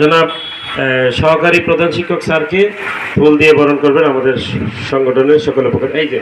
জনাব সহকারী প্রধান শিক্ষক স্যারকে ফুল দিয়ে বরণ করবেন আমাদের সংগঠনের সকল পক্ষে এই যে।